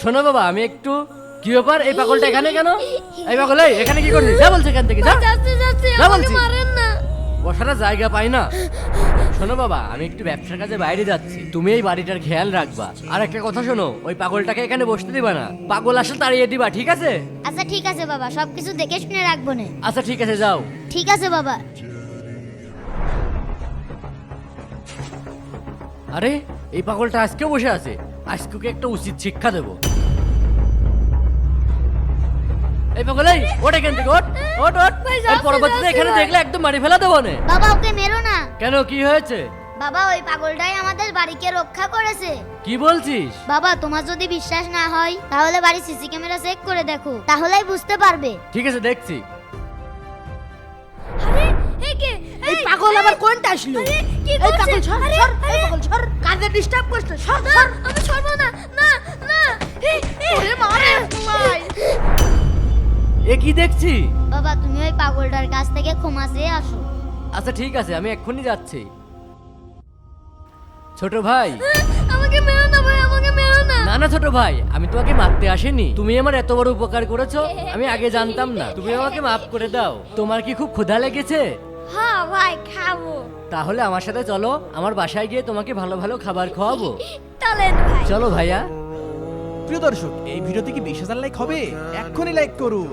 শোনো বাবা আমি একটু কি ব্যাপার? এই পাগলটা এখানে কেন? এই পাগল এই এখানে কি করছিস? যা বলছে এখান থেকে যা। যা বলছি। বসার জায়গা পাই না। শোনো বাবা আমি একটু ব্যবসার কাজে বাইরে যাচ্ছি। তুমি এই বাড়িটার খেয়াল রাখবা। আর একটা কথা শোনো ওই পাগলটাকে এখানে বসতে দিবা না। পাগল আসলে তাড়িয়ে দিবা ঠিক আছে? আচ্ছা ঠিক আছে বাবা সবকিছু দেখে শুনে রাখব না। আচ্ছা ঠিক আছে যাও। ঠিক আছে বাবা। আরে এই পাগলটা আজকেও বসে আছে। আজকে একটা উচিত শিক্ষা দেবো। এই পাগল এই ওঠ এখান থেকে ওঠ ওঠ ওঠ। এর পরবর্তীতে এখানে দেখলে একদম মারি ফেলা দেবো না। বাবা ওকে মেরো না। কেন কি হয়েছে? বাবা ওই পাগলটাই আমাদের বাড়িকে রক্ষা করেছে। কি বলছিস? বাবা তোমার যদি বিশ্বাস না হয় তাহলে বাড়ি সিসি ক্যামেরা চেক করে দেখো। তাহলেই বুঝতে পারবে। ঠিক আছে দেখছি। এই পাগল আবার কোনটা আসলো? কি এই পাগল সর সর এই পাগল সর। কাজে ডিস্টার্ব করছ সর সর। আমি না। এ কি দেখছি? বাবা তুমি ওই পাগলটার কাছ থেকে ক্ষমা চেয়ে আসো। আচ্ছা ঠিক আছে আমি এক্ষুনি যাচ্ছি। ছোট ভাই। আমাকে মেরো না ভাই আমাকে মেরো না। না না ছোট ভাই আমি তোমাকে মারতে আসিনি। তুমি আমার এত বড় উপকার করেছ আমি আগে জানতাম না। তুমি আমাকে মাফ করে দাও। তোমার কি খুব ক্ষুধা লেগেছে? হ্যাঁ ভাই খাব। তাহলে আমার সাথে চলো আমার বাসায় গিয়ে তোমাকে ভালো ভালো খাবার খাওয়াবো। চলেন ভাই। চলো ভাইয়া। প্রিয় দর্শক এই ভিডিওতে কি বিশ হাজার লাইক হবে? এক্ষুনি লাইক করুন।